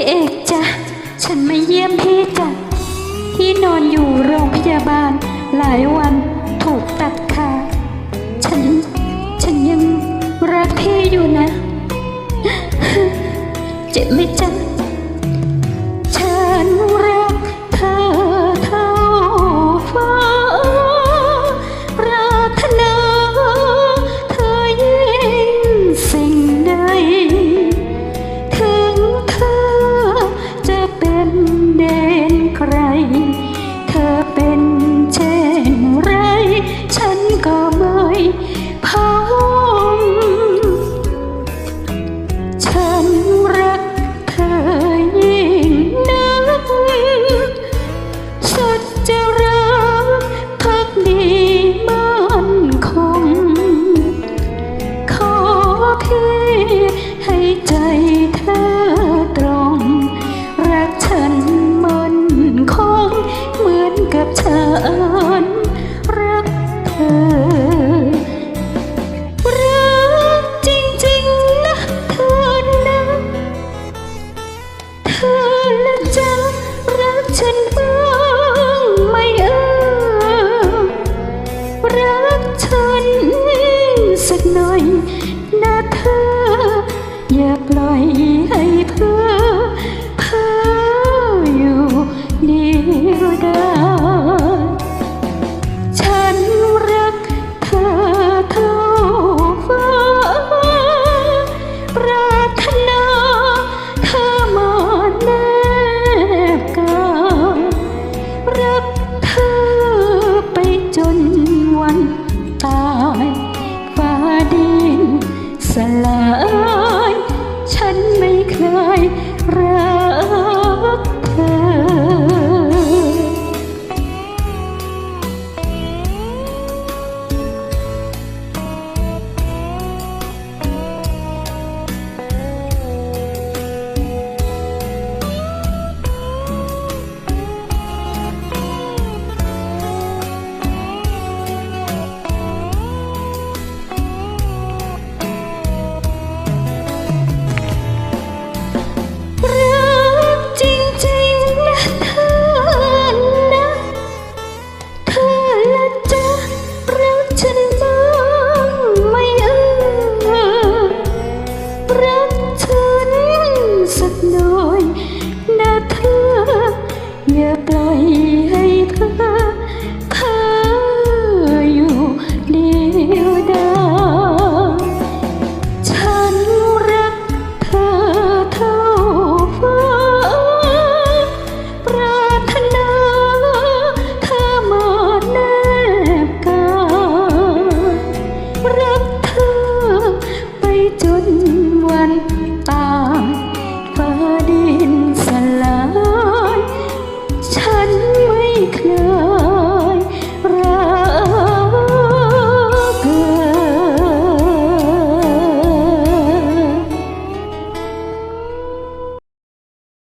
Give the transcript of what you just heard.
พี่เอกจ้ะ ฉันมาเยี่ยมพี่จ้ะ พี่นอนอยู่โรงพยาบาลหลายวันถูกตัดขาฉัน ฉันยังรักพี่อยู่นะ เจ็บไหมจ๊ะ ฉันเอางไหมเอ่ยรักฉันสักหน่อย